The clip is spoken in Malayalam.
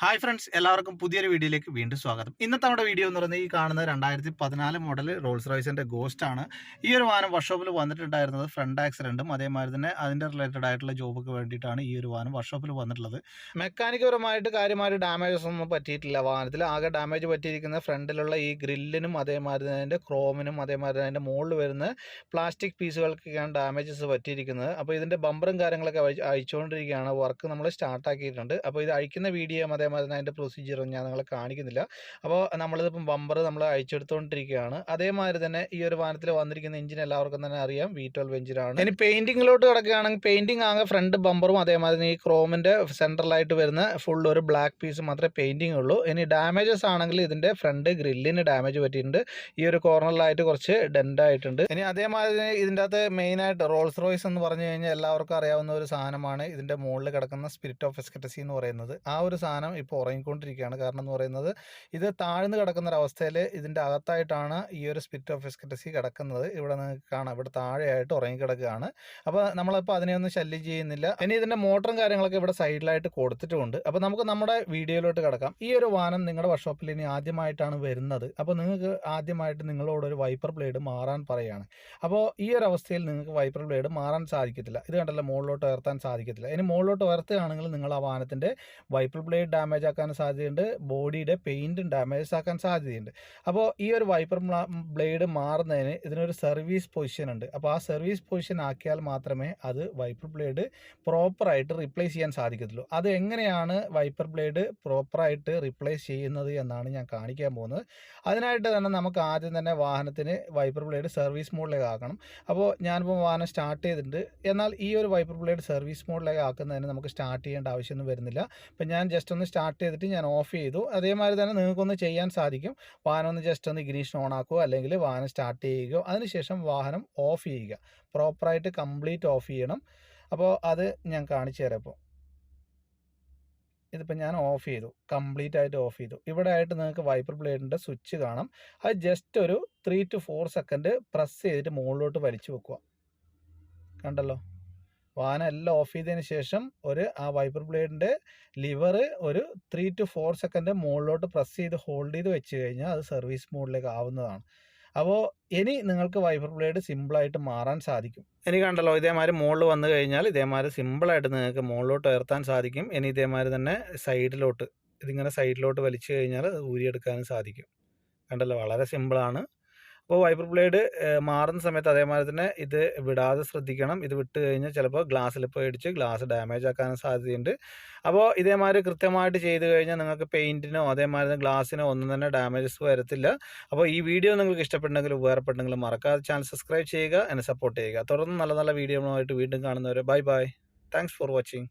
ഹായ് ഫ്രണ്ട്സ് എല്ലാവർക്കും പുതിയൊരു വീഡിയോയിലേക്ക് വീണ്ടും സ്വാഗതം. ഇന്നത്തെ നമ്മുടെ വീഡിയോ എന്ന് പറയുന്നത് ഈ കാണുന്ന രണ്ടായിരത്തി പതിനാല് മോഡൽ റോൾസ് റോയ്സിന്റെ ഗോസ്റ്റ് ആണ്. ഈ ഒരു വാഹനം വർക്ക്ഷോപ്പിൽ വന്നിട്ടുണ്ടായിരുന്നത് ഫ്രണ്ട് ആക്സിഡന്റും അതേമാതിരി തന്നെ അതിന്റെ റിലേറ്റഡ് ആയിട്ടുള്ള ജോബൊക്കെ വേണ്ടിയിട്ടാണ് ഈ ഒരു വാഹനം വർക്ക്ഷോപ്പിൽ വന്നിട്ടുള്ളത്. മെക്കാനിക്കപരമായിട്ട് കാര്യമായിട്ട് ഡാമേജസ് ഒന്നും പറ്റിയിട്ടില്ല. വാഹനത്തിൽ ആകെ ഡാമേജ് പറ്റിയിരിക്കുന്ന ഫ്രണ്ടിലുള്ള ഈ ഗ്രില്ലിനും അതേമാതിരി തന്നെ അതിന്റെ ക്രോമിനും അതേമാതിരി അതിന്റെ മുകളിൽ വരുന്ന പ്ലാസ്റ്റിക് പീസുകൾക്കൊക്കെയാണ് ഡാമേജസ് പറ്റിയിരിക്കുന്നത്. അപ്പോൾ ഇതിന്റെ ബമ്പറും കാര്യങ്ങളൊക്കെ അഴിച്ച് അഴിച്ചുകൊണ്ടിരിക്കുകയാണ് വർക്ക് നമ്മൾ സ്റ്റാർട്ടാക്കിയിട്ടുണ്ട് അപ്പോൾ ഇത് അഴിക്കുന്ന വീഡിയോ അതേമാതിരി അതിന്റെ പ്രൊസീജിയറും ഞാൻ നിങ്ങളെ കാണിക്കുന്നില്ല. അപ്പോൾ നമ്മളിതിപ്പം ബമ്പർ നമ്മൾ അയച്ചെടുത്തുകൊണ്ടിരിക്കുകയാണ് അതേമാതിരി തന്നെ ഈ ഒരു വാഹനത്തിൽ വന്നിരിക്കുന്ന എഞ്ചിൻ എല്ലാവർക്കും തന്നെ അറിയാം. വി ട്വൽവ് എഞ്ചിനാണ് ഇനി പെയിന്റിങ്ങിലോട്ട് കിടക്കുകയാണെങ്കിൽ പെയിന്റിങ് ആകെ ഫ്രണ്ട് ബമ്പറും അതേമാതിരി ഈ ക്രോമിന്റെ സെൻട്രലായിട്ട് വരുന്ന ഫുൾ ഒരു ബ്ലാക്ക് പീസ് മാത്രമേ പെയിന്റിംഗ് ഉള്ളൂ. ഇനി ഡാമേജസ് ആണെങ്കിൽ ഇതിന്റെ ഫ്രണ്ട് ഗ്രില്ലിന് ഡാമേജ് പറ്റിയിട്ടുണ്ട്. ഈ ഒരു കോർണറിലായിട്ട് കുറച്ച് ഡെൻഡായിട്ടുണ്ട് ഇനി അതേമാതിരി ഇതിന്റെ അകത്ത് മെയിനായിട്ട് റോൾസ് റോയ്സ് എന്ന് പറഞ്ഞു കഴിഞ്ഞാൽ എല്ലാവർക്കും അറിയാവുന്ന ഒരു സാധനമാണ്. ഇതിന്റെ മുകളിൽ കിടക്കുന്ന സ്പിരിറ്റ് ഓഫ് എസ്കറ്റസി എന്ന് പറയുന്നത്. ആ ഒരു സാധനം ഇപ്പോൾ ഉറങ്ങിക്കൊണ്ടിരിക്കുകയാണ്. കാരണം എന്ന് പറയുന്നത് ഇത് താഴ്ന്നു കിടക്കുന്ന ഒരു അവസ്ഥയിൽ ഇതിന്റെ അകത്തായിട്ടാണ് ഈ ഒരു സ്പിരിറ്റ് ഓഫ് എസ്കറ്റസി കിടക്കുന്നത്. ഇവിടെ നിങ്ങൾക്ക് കാണാം. ഇവിടെ താഴെയായിട്ട് ഉറങ്ങിക്കിടക്കുകയാണ്. അപ്പോൾ നമ്മളിപ്പോൾ അതിനെയൊന്നും ശല്യം ചെയ്യുന്നില്ല. ഇനി ഇതിന്റെ മോട്ടറും കാര്യങ്ങളൊക്കെ ഇവിടെ സൈഡിലായിട്ട് കൊടുത്തിട്ടുമുണ്ട്. അപ്പോൾ നമുക്ക് നമ്മുടെ വീഡിയോയിലോട്ട് കിടക്കാം. ഈ ഒരു വാഹനം നിങ്ങളുടെ വർക്ക്ഷോപ്പിൽ ഇനി ആദ്യമായിട്ടാണ് വരുന്നത്. അപ്പോൾ നിങ്ങൾക്ക് ആദ്യമായിട്ട് നിങ്ങളോട് ഒരു വൈപ്പർ ബ്ലേഡ് മാറാൻ പറയുകയാണ്. അപ്പോൾ ഈ ഒരു അവസ്ഥയിൽ നിങ്ങൾക്ക് വൈപ്പർ ബ്ലേഡ് മാറാൻ സാധിക്കത്തില്ല. ഇത് കണ്ടല്ലോ മുകളിലോട്ട് ഉയർത്താൻ സാധിക്കത്തില്ല. ഇനി മുകളിലോട്ട് ഉയർത്തുകയാണെങ്കിൽ നിങ്ങൾ ആ വാഹനത്തിന്റെ വൈപ്പർ ബ്ലേഡ് ഡാമേജ് ആക്കാൻ സാധ്യതയുണ്ട്. ബോഡിയുടെ പെയിന്റും ഡാമേജസ് ആക്കാൻ സാധ്യതയുണ്ട്. അപ്പോൾ ഈ ഒരു വൈപ്പർ ബ്ലേഡ് മാറുന്നതിന് ഇതിനൊരു സർവീസ് പൊസിഷൻ ഉണ്ട്. അപ്പോൾ ആ സർവീസ് പൊസിഷൻ ആക്കിയാൽ മാത്രമേ അത് വൈപ്പർ ബ്ലേഡ് പ്രോപ്പറായിട്ട് റീപ്ലേസ് ചെയ്യാൻ സാധിക്കത്തുള്ളൂ. അത് എങ്ങനെയാണ് വൈപ്പർ ബ്ലേഡ് പ്രോപ്പറായിട്ട് റീപ്ലേസ് ചെയ്യുന്നത് എന്നാണ് ഞാൻ കാണിക്കാൻ പോകുന്നത്. അതിനായിട്ട് തന്നെ നമുക്ക് ആദ്യം തന്നെ വാഹനത്തിന് വൈപ്പർ ബ്ലേഡ് സർവീസ് മോഡിലേക്ക് ആക്കണം. അപ്പോൾ ഞാനിപ്പോൾ വാഹനം സ്റ്റാർട്ട് ചെയ്തിട്ടുണ്ട്. എന്നാൽ ഈ ഒരു വൈപ്പർ ബ്ലേഡ് സർവീസ് മോഡിലേക്ക് ആക്കുന്നതിന് നമുക്ക് സ്റ്റാർട്ട് ചെയ്യേണ്ട ആവശ്യമൊന്നും വരുന്നില്ല. ഇപ്പം ഞാൻ ജസ്റ്റ് ഒന്ന് സ്റ്റാർട്ട് ചെയ്തിട്ട് ഞാൻ ഓഫ് ചെയ്തു. അതേമാതിരി തന്നെ നിങ്ങൾക്കൊന്ന് ചെയ്യാൻ സാധിക്കും. വാഹനം ഒന്ന് ജസ്റ്റ് ഒന്ന് ഇഗ്നീഷൻ ഓൺ ആക്കുക അല്ലെങ്കിൽ വാഹനം സ്റ്റാർട്ട് ചെയ്യുകയോ അതിനുശേഷം വാഹനം ഓഫ് ചെയ്യുക. പ്രോപ്പറായിട്ട് കംപ്ലീറ്റ് ഓഫ് ചെയ്യണം. അപ്പോൾ അത് ഞാൻ കാണിച്ചു തരാം ഇപ്പോൾ. ഇതിപ്പോൾ ഞാൻ ഓഫ് ചെയ്തു. കംപ്ലീറ്റ് ആയിട്ട് ഓഫ് ചെയ്തു. ഇവിടെ ആയിട്ട് നിങ്ങൾക്ക് വൈപ്പർ ബ്ലേഡിന്റെ സ്വിച്ച് കാണാം. അത് ജസ്റ്റ് ഒരു three two four second press ചെയ്തിട്ട് മുകളിലോട്ട് വലിച്ചു വെക്കുക. കണ്ടല്ലോ? വാഹനം എല്ലാം ഓഫ് ചെയ്തതിന് ശേഷം ഒരു ആ വൈപ്പർ ബ്ലേഡിന്റെ ലിവർ ഒരു ത്രീ ടു ഫോർ സെക്കൻഡ് മുകളിലോട്ട് പ്രസ് ചെയ്ത് ഹോൾഡ് ചെയ്ത് വെച്ച് കഴിഞ്ഞാൽ അത് സർവീസ് മോഡിലേക്ക് ആവുന്നതാണ്. അപ്പോൾ ഇനി നിങ്ങൾക്ക് വൈപ്പർ ബ്ലേഡ് സിമ്പിളായിട്ട് മാറാൻ സാധിക്കും. ഇനി കണ്ടല്ലോ ഇതേമാതിരി മുകളിൽ വന്നു കഴിഞ്ഞാൽ ഇതേമാതിരി സിമ്പിളായിട്ട് നിങ്ങൾക്ക് മുകളിലോട്ട് ഉയർത്താൻ സാധിക്കും. ഇനി ഇതേമാതിരി തന്നെ സൈഡിലോട്ട് ഇതിങ്ങനെ സൈഡിലോട്ട് വലിച്ചു കഴിഞ്ഞാൽ ഊരിയെടുക്കാനും സാധിക്കും. കണ്ടല്ലോ? വളരെ സിമ്പിളാണ്. അപ്പോൾ വൈപ്പർ ബ്ലേഡ് മാറുന്ന സമയത്ത് അതേമാതിരി തന്നെ ഇത് വിടാതെ ശ്രദ്ധിക്കണം. ഇത് വിട്ട് കഴിഞ്ഞാൽ ചിലപ്പോൾ ഗ്ലാസ്സിൽ പോയി ഇടിച്ച് ഗ്ലാസ് ഡാമേജ് ആക്കാനും സാധ്യതയുണ്ട്. അപ്പോൾ ഇതേമാതിരി കൃത്യമായിട്ട് ചെയ്ത് കഴിഞ്ഞാൽ നിങ്ങൾക്ക് പെയിന്റിനോ അതേമാതിരി ഗ്ലാസ്സിനോ ഒന്നും തന്നെ ഡാമേജസ് വരത്തില്ല. അപ്പോൾ ഈ വീഡിയോ നിങ്ങൾക്ക് ഇഷ്ടപ്പെട്ടെങ്കിൽ ഉപകാരപ്പെട്ടെങ്കിൽ മറക്കാതെ ചാനൽ സബ്സ്ക്രൈബ് ചെയ്യുക എന്നെ സപ്പോർട്ട് ചെയ്യുക. തുടർന്ന് നല്ല നല്ല വീഡിയോകളുമായിട്ട് വീണ്ടും കാണുന്നവരെ bye bye thanks for watching